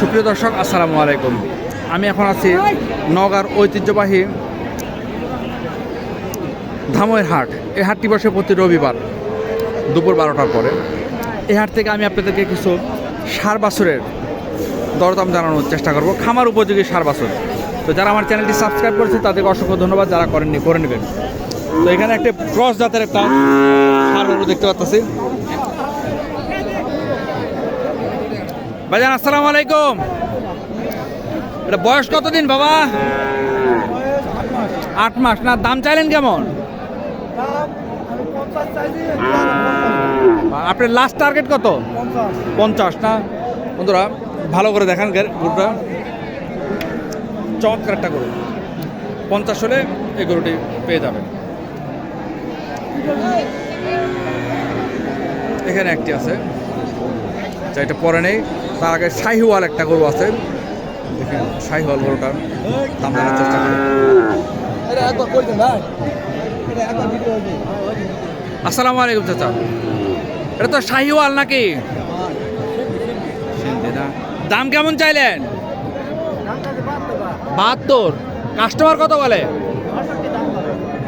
সুপ্রিয় দর্শক, আসসালামু আলাইকুম। আমি এখন আছি নগার ঐতিহ্যবাহী ধামইর হাট। এই হাটটি বসে প্রতি রবিবার দুপুর বারোটার পরে। এই হাট থেকে আমি আপনাদেরকে কিছু সার বাছুরের দরদাম জানানোর চেষ্টা করব। খামার উপযোগী সার বাছুর। তো যারা আমার চ্যানেলটি সাবস্ক্রাইব করেছে তাদেরকে অসংখ্য ধন্যবাদ। যারা করেননি, করে নেবেন। তো এখানে একটা ক্রস জাতের একটা সার দেখতে পাচ্ছি। ভাইজান, আসসালামু আলাইকুম। এটা বয়স কতদিন বাবা? আট মাস। না, দাম চাইলেন কেমন? আপনার লাস্ট টার্গেট কত? পঞ্চাশ। না, বন্ধুরা, ভালো করে দেখান গের- গরুটা। চমৎকার একটা গরু। পঞ্চাশ হলে এই গরুটি পেয়ে যাবেন। এখানে একটি আছে আচ্ছা এটা পরে নেই। তার আগে শাহিওয়াল একটা গরু আছে। দেখেন শাহিওয়াল গরুটার দাম জানার চেষ্টা করি। আসসালামু আলাইকুম চাচা। এটা তো শাহিওয়াল নাকি? দাম কেমন চাইলেন? বাহাত্তর। কাস্টমার কত বলে?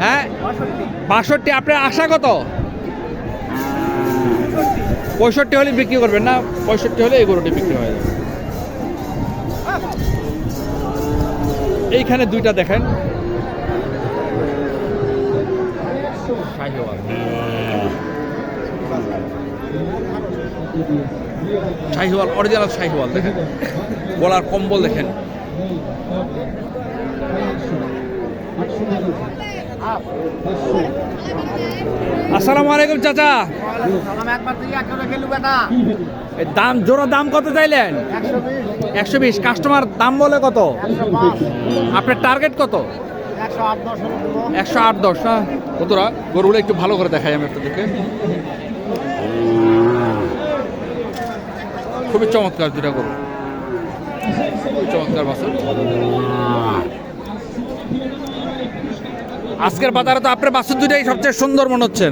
হ্যাঁ? বাষট্টি। আপনার আশা কত? পঁয়ষট্টি হলে বিক্রি করবেন না, পঁয়ষট্টি হলে এই গরুটি বিক্রি হয়ে যাবে। এইখানে দুইটা দেখেন। শাহিওয়াল অরিজিনাল শাহিওয়াল দেখেন। গলার কম্বল দেখেন। আসসালামু আলাইকুম চাচা। দাম জোড়া দাম কত চাইলেন? একশো বিশ। কাস্টমার দাম বলে কত? আপনার টার্গেট কত? একশো আট দশ না বন্ধুরা গরুগুলো একটু ভালো করে দেখাই আমি আপনাদেরকে। খুবই চমৎকার দুটা গরু। খুবই চমৎকার বাসন আজকের বাজারে তো আপনার বাসন দুটাই সবচেয়ে সুন্দর মনে হচ্ছে।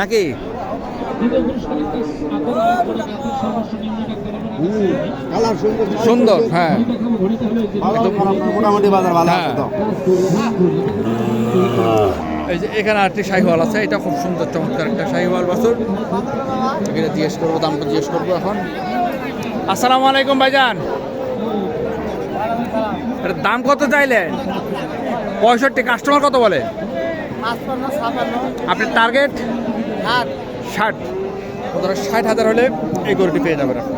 নাকি? সুন্দর হ্যাঁ। মোটামুটি বাজার ভালো এই যে এখানে আরেকটি শাহিওয়াল আছে, এটা খুব সুন্দর, চমৎকার একটা শাহিওয়াল বাছুর এখানে জিজ্ঞেস করব, দামটা জিজ্ঞেস করব এখন। আসসালামু আলাইকুম ভাইজান। দাম কত চাইলেন? পঁয়ষট্টি কাস্টমার কত বলে? আপনার টার্গেট ষাট। ষাট। হাজার হলে এই গরুটি পেয়ে যাবেন আপনি।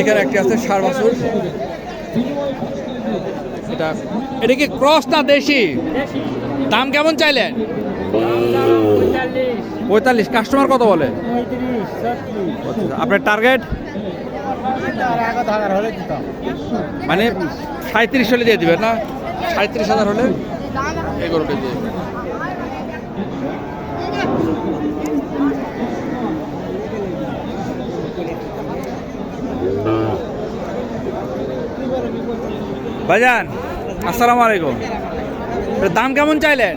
এখানে একটি আছে সার বাছুর। এটা এটা কি ক্রস না দেশি? দাম কেমন চাইলেন? পঁয়তাল্লিশ। কাস্টমার কত বলে? আপনার টার্গেট মানে সাঁত্রিশ হলে দিয়ে দিবেন না? সাঁত্রিশ হাজার হলে এই গরুটা। ভাইজান, আসসালামু আলাইকুম। দাম কেমন চাইলেন?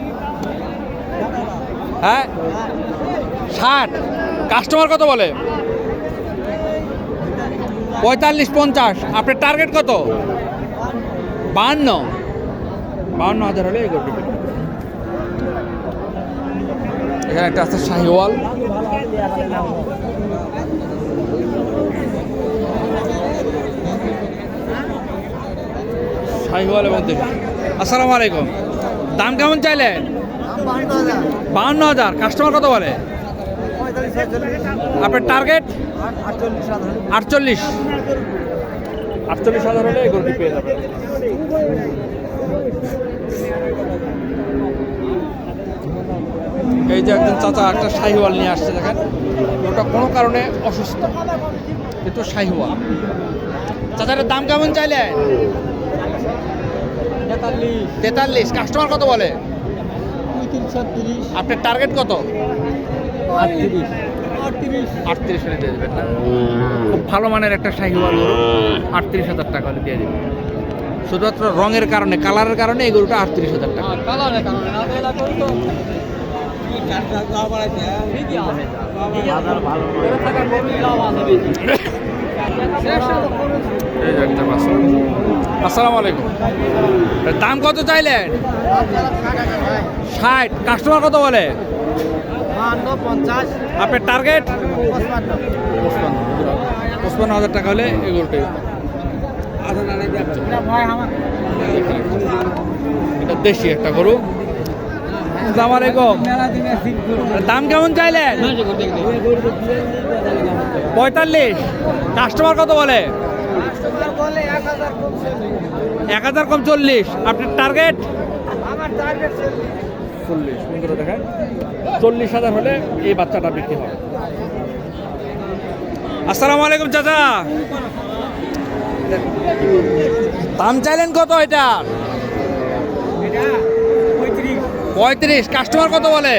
হ্যাঁ? ষাট। কাস্টমার কত বলে? পঁয়তাল্লিশ, পঞ্চাশ। আপনার টার্গেট কত? বাহান্ন। বাহান্ন হাজার হলে এখানে একটা আছে শাহিওয়াল। শাহিওয়াল এবং আসসালামু আলাইকুম। দাম কেমন চাইলেন? বাহান্ন হাজার। কাস্টমার কত বলে? আপনার টার্গেট আটচল্লিশ আটচল্লিশ। হাজার হলে এই গরুটি পেয়ে এই যে একজন চাচা একটা শাহিওয়াল নিয়ে আসছে দেখেন। ওটা কোনো কারণে অসুস্থ কিন্তু শাহিওয়াল। চাচাটার দাম কেমন চাইলে? তেতাল্লিশ। কাস্টমার কত বলে? আপনার টার্গেট কত? আটত্রিশ হলে দিয়ে দেবেন না? খুব ভালো মানের একটা শাহিওয়াল গরু আটত্রিশ হাজার টাকা হলে দিয়ে দেবেন। শুধুমাত্র রঙের কারণে কালারের কারণে এই গরুটা আটত্রিশ হাজার টাকা। এই যে একটা বাছুর আসসালামু আলাইকুম। দাম কত চাইলেন? ষাট। কাস্টমার কত বলে? আপনার টার্গেট পঁচপান্ন। হাজার টাকা হলে এগুলোটাই এটা দেশি একটা গরু। আলাইকুম এর দাম কেমন চাইলেন? পঁয়তাল্লিশ। কাস্টমার কত বলে? এক হাজার কম চল্লিশ। আপনার টার্গেট চল্লিশ, বন্ধুরা দেখেন। চল্লিশ হাজার হলে এই বাচ্চাটা বিক্রি হবে আসসালামু আলাইকুম চাচা। দাম চাইলেন কত এটা? পঁয়ত্রিশ। কাস্টমার কত বলে?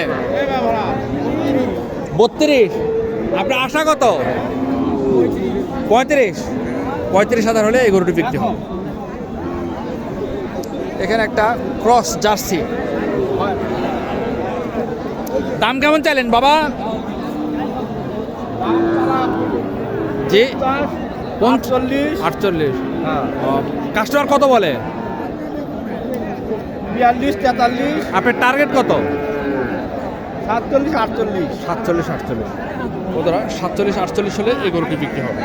বত্রিশ। আপনার আশা কত? পঁয়ত্রিশ। পঁয়ত্রিশ হাজার হলে এই গরুটি বিক্রি হবে এখানে একটা ক্রস জার্সি দাম কেমন চাইলেন বাবা? জি। চল্লিশ আটচল্লিশ। কাস্টমার কত বলে? বিয়াল্লিশ তেতাল্লিশ। আপনার টার্গেট কত? সাতচল্লিশ আটচল্লিশ। সাতচল্লিশ আটচল্লিশ। ওদেরা সাতচল্লিশ আটচল্লিশ হলে এই গরুটি বিক্রি হবে।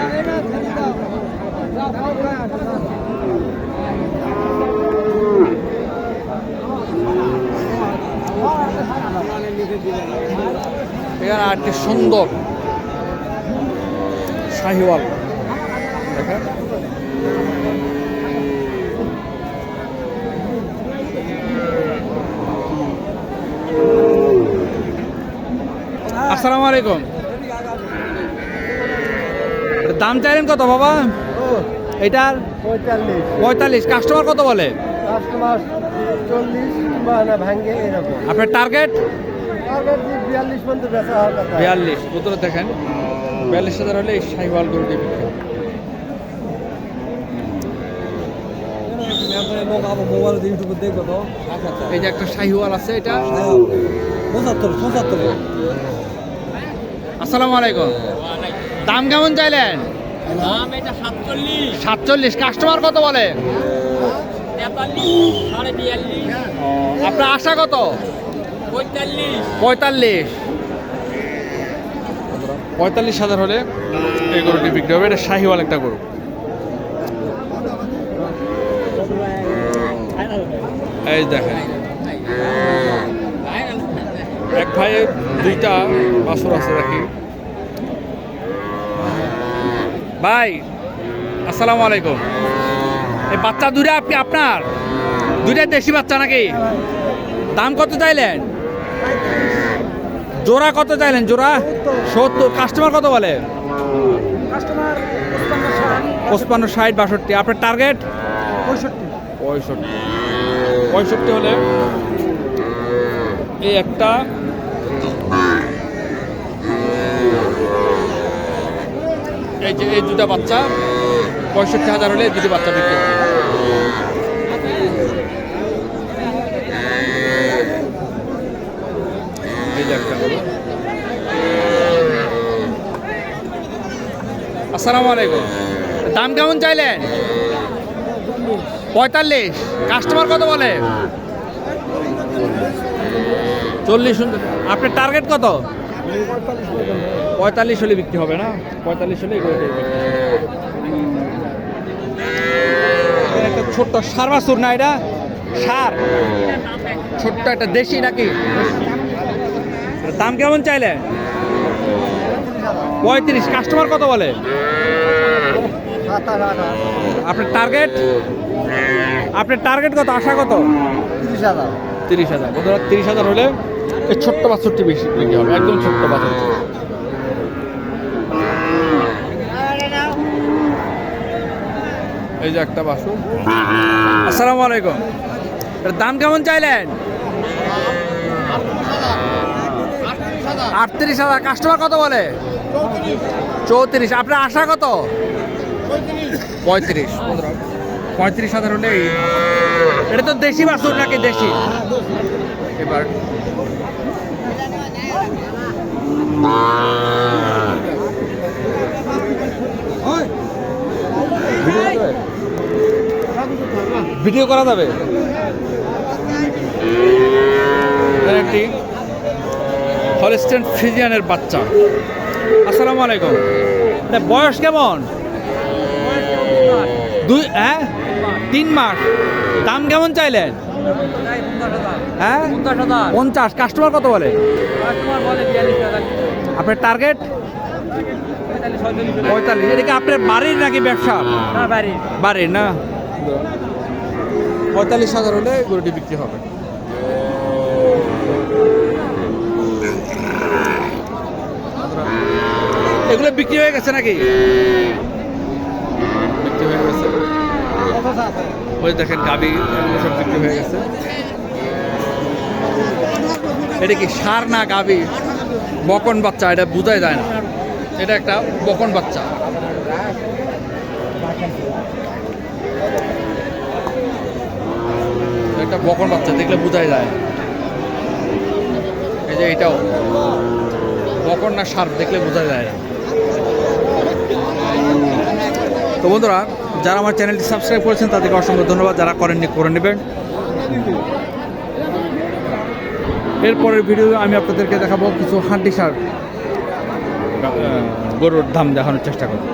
এখানে আরেকটি সুন্দর শাহিওয়াল। দেখেন। আসসালামু আলাইকুম। দাম চাইলেন কত বাবা? এটার পঁয়তাল্লিশ। পঁয়তাল্লিশ। কাস্টমার কত বলে? আপনার টার্গেট বিয়াল্লিশ বিয়াল্লিশ দেখেন? বিয়াল্লিশ হাজার হলে শাহিওয়াল গরুটি বিক্রি এই যে একটা শাহিওয়াল আছে এটা? পঁচাত্তর পঁচাত্তর। আসসালামু আলাইকুম। দাম কেমন চাইলেন? দাম এটা সাতচল্লিশ। সাতচল্লিশ কাস্টমার কত বলে? আপনার আশা কত? পঁয়তাল্লিশ। পঁয়তাল্লিশ। হাজার হলে এই গরুটি বিক্রি হবে। এটা শাহিওয়াল একটা গরু। এই দেখেন। এক ভাইয়ের দুইটা বাছুর আছে নাকি? ভাই, আসসালামু আলাইকুম। এই বাচ্চা দুইটা আপনি আপনার? দুইটা দেশি বাচ্চা নাকি? দাম কত চাইলেন? জোড়া কত চাইলেন জোড়া? সত্তর। কাস্টমার কত বলে? পঁচপান্ন ষাট। বাষট্টি। আপনার টার্গেট পঁয়ষট্টি। পঁয়ষট্টি। পঁয়ষট্টি হলে এই একটা। এই যে এই দুটা বাচ্চা পঁয়ষট্টি হাজার হলে এই দুটি বাচ্চা বিক্রি হবে এই যে একটা হলো আসসালামু আলাইকুম। দাম কেমন চাইলেন পঁয়তাল্লিশ। কাস্টমার কত বলে? চল্লিশ আপনার টার্গেট কত? পঁয়তাল্লিশ হলে বিক্রি হবে না? পঁয়তাল্লিশ হলে একটা ছোট্ট সার বাছুর না এটা? সার। ছোট্ট একটা দেশি নাকি? দাম কেমন চাইলে? পঁয়ত্রিশ। কাস্টমার কত বলে? আপনার টার্গেট আপনার টার্গেট কত? আশা কত? তিরিশ হাজার। তিরিশ হাজার। বন্ধুরা তিরিশ হাজার হলে এই ছোট্ট বাছুরটি বেশি বিক্রি হবে একদম ছোট্ট বাছুর এই যে একটা বাছুর। আসসালামু আলাইকুম। এর দাম কেমন চাইলেন? আটত্রিশ হাজার। কাস্টমার কত বলে? চৌত্রিশ। আপনার আশা কত? পঁয়ত্রিশ। বন্ধুরা, পঁয়ত্রিশ হাজার হলে এটা তো দেশি বাছুর নাকি দেশি? এবার ভিডিও করা যাবে? একটি হলস্টেন ফ্রিজিয়ানের বাচ্চা। আসসালামু আলাইকুম। বয়স কেমন? দুই হ্যাঁ? তিন মাস। দাম কেমন চাইলেন? হ্যাঁ? পঞ্চাশ। কাস্টমার কত বলে? আপনার টার্গেট পঁয়তাল্লিশ। এটা কি আপনার বাড়ির নাকি ব্যবসা? না বাড়ি বাড়ির না? পঁয়তাল্লিশ হাজার হলে গরুটি বিক্রি হবে। এগুলো বিক্রি হয়ে গেছে নাকি বিক্রি হয়ে গেছে ওই দেখেন গাবি সব বিক্রি হয়ে গেছে। এটা কি সার না গাবি? বকন বাচ্চা, এটা বোঝাই যায় না। এটা একটা বকন বাচ্চা। একটা বকন বাচ্চা, দেখলে বোঝাই যায়। এই যে এটাও। বকন না সার, দেখলে বোঝা যায়। না তো বন্ধুরা যারা আমার চ্যানেলটি সাবস্ক্রাইব করেছেন, তাদেরকে অসংখ্য ধন্যবাদ। যারা করেননি, করে নেবেন। এরপরের ভিডিও আমি আপনাদেরকে দেখাবো কিছু হাড্ডি সার। গরুর দাম দেখানোর চেষ্টা করব।